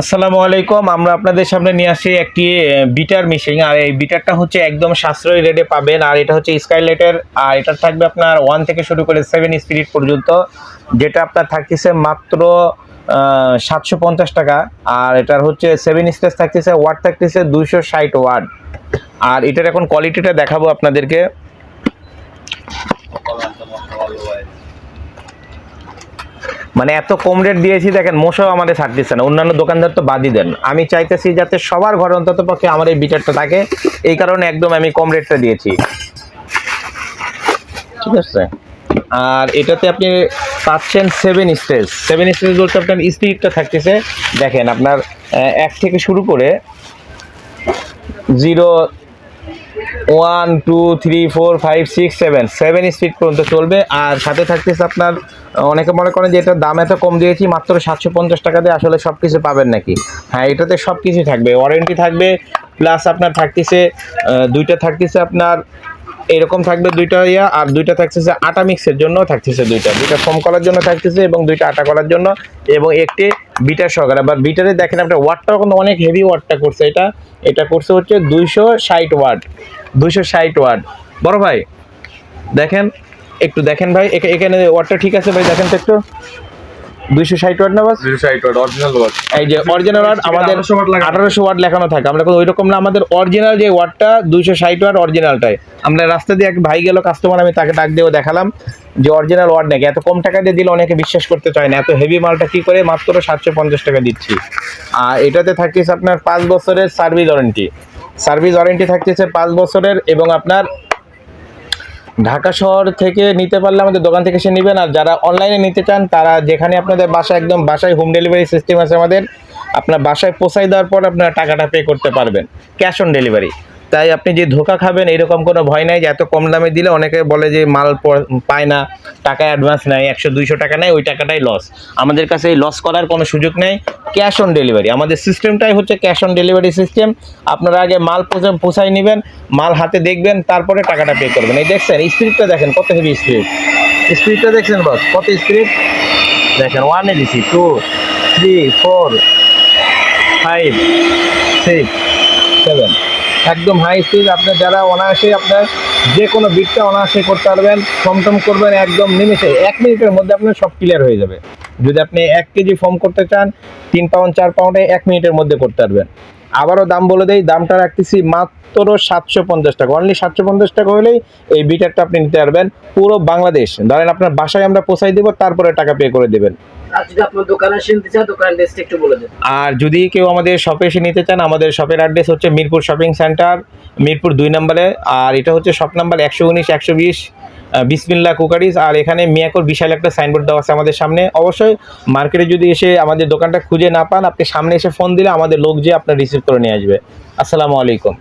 আসসালামু আলাইকুম, আমরা আপনাদের সামনে নিয়ে আসি একটি বিটার মেশিন আর এই বিটারটা হচ্ছে একদম সাশ্রয়ী রেটে পাবেন। আর এটা হচ্ছে স্কাইলাইটের আর এটা থাকবে আপনার ওয়ান থেকে শুরু করে সেভেন স্পিরিট পর্যন্ত, যেটা আপনার থাকতেছে মাত্র সাতশো পঞ্চাশ টাকা। আর এটার হচ্ছে সেভেন স্পেস থাকতেছে ওয়াট থাকতেছে দুইশো ষাট ওয়াট আর এটার এখন কোয়ালিটিটা দেখাবো আপনাদেরকে। মানে এত কম রেট দিয়েছি, দেখেন মোশাও আমাদের ছাড়তেছে না। অন্যান্য দোকানদার তো বাদই দেন। আমি চাইতেছি যাতে সবার ঘরে অন্তত পক্ষে আমার এই বিটারটা থাকে। এই কারণে একদম আমি কম রেটটা দিয়েছি। ঠিক আছে? আর এটাতে আপনি পাচ্ছেন সেভেন স্টেজ সেভেন স্টেজ বলতে আপনার স্পিডটা থাকতেছে। দেখেন, আপনার এক থেকে শুরু করে zero one, two, three, four, five, six, seven. Seven speed পর্যন্ত চলবে। আর সাথে থাকতেছে আপনার অনেকে মনে করেন যে এটার দাম এত কম দিয়েছি, মাত্র সাতশো পঞ্চাশ টাকা দিয়ে আসলে সব কিছু পাবেন নাকি? হ্যাঁ এটাতে সব কিছু থাকবে। ওয়ারেন্টি থাকবে প্লাস আপনার থাকতেছে দুইটা থাকতেছে আপনার এরকম থাকবে দুইটা ইয়া, আর দুইটা থাকতেছে আটা মিক্সের জন্য থাকতেছে দুইটা। দুইটা ফোম করার জন্য থাকতেছে এবং দুইটা আটা করার জন্য। এবং একটি বিটার সহকারে আবার বিটারে দেখেন আপনার ওয়াটটাও কিন্তু অনেক হেভি ওয়াটটা করছে এটা। এটা করছে হচ্ছে দুইশো ষাট ওয়াট দুইশো ষাট ওয়াট বড় ভাই, দেখেন, একটু দেখেন ভাই, এখা- এখানে ওয়াটটা ঠিক আছে ভাই, দেখেন তো একটু। দুইশো ষাট ওয়াট না বাস? অরিজিনাল ওয়াট এই যে অরিজিনাল ওয়াট আমাদের 1800 watt লাগানো। আঠারোশো ওয়াট লেখানো থাকে। আমরা ওই রকম না আমাদের অরিজিনাল যে ওয়াটটা দুইশো ষাট ওয়াট অরিজিনালটাই আমরা রাস্তা দিয়ে এক ভাই গেল কাস্টমার আমি তাকে ডাক দিয়েও দেখালাম যে অরিজিনাল ওয়াট নাকি। এত কম টাকা দিয়ে দিলে অনেকে বিশ্বাস করতে চায় না। এত হেভি মালটা কি করে? মাত্র সাতশো পঞ্চাশ টাকা দিচ্ছি। আর এটাতে থাকতেছে আপনার পাঁচ বছরের সার্ভিস ওয়ারেন্টি সার্ভিস ওয়ারেন্টি থাকতেছে পাঁচ বছরের এবং আপনার ঢাকা শহর থেকে নিতে পারলে আমাদের দোকান থেকে সে নেবেন। আর যারা অনলাইনে নিতে চান, তারা যেখানে আপনাদের বাসায় একদম বাসায় হোম ডেলিভারি সিস্টেম আছে আমাদের, আপনার বাসায় পৌঁছায় দেওয়ার পর আপনারা টাকাটা পে করতে পারবেন। ক্যাশ অন ডেলিভারি তাই আপনি যে ধোকা খাবেন এরকম কোনো ভয় নাই যে এত কম দামে দিলে অনেকে বলে যে মাল পায় না টাকা অ্যাডভান্স নেয় একশো, দুইশো টাকা নেয় ওই টাকাটাই লস আমাদের কাছে এই লস করার কোনো সুযোগ নেই ক্যাশ অন ডেলিভারি আমাদের সিস্টেমটাই হচ্ছে ক্যাশ অন ডেলিভারি সিস্টেম আপনারা আগে মাল পৌঁছায় নেবেন, মাল হাতে দেখবেন, তারপরে টাকাটা পে করবেন। এই দেখছেন স্পিডটা দেখেন, কত হেভি স্পিড স্পিডটা দেখছেন বস কত স্পিড দেখেন one ADC two three four five six seven একদম হাই স্পিড আপনার যারা অনায়াসে আপনার যে কোনো বিটটা অনায়াসে করতে পারবেন টম করবেন একদম নিমেষে। এক মিনিটের মধ্যে আপনার সব ক্লিয়ার হয়ে যাবে। যদি আপনি এক কেজি ফর্ম করতে চান, তিন পাউন্ড চার পাউন্ডে এক মিনিটের মধ্যে করতে পারবেন। আবারও দাম বলে দেই, দামটা রাখতেছি মাত্র সাতশো পঞ্চাশ টাকা। অনলি সাতশো পঞ্চাশ টাকা হলেই এই বিটারটা আপনি নিতে পারবেন। পুরো বাংলাদেশ। ধরেন আপনার বাসায় আমরা পৌঁছাই দেবো, তারপরে টাকা পে করে দেবেন। আর যদি কেউ আমাদের শপে এসে নিতে চান, আমাদের শপের অ্যাড্রেস হচ্ছে মিরপুর শপিং সেন্টার মিরপুর দুই নম্বরে, আর এটা হচ্ছে শপ নাম্বার একশো উনিশ, একশো বিশ বিসমিল্লা কুকারিজ, আর এখানে মিয়াকোর বিশাল একটা সাইনবোর্ড দেওয়া আছে আমাদের সামনে। অবশ্যই মার্কেটে যদি এসে আমাদের দোকানটা খুঁজে না পান, আপনি সামনে এসে ফোন দিলে আমাদের লোক যে আপনার রিসিভ করে নিয়ে আসবে। আসসালামু আলাইকুম।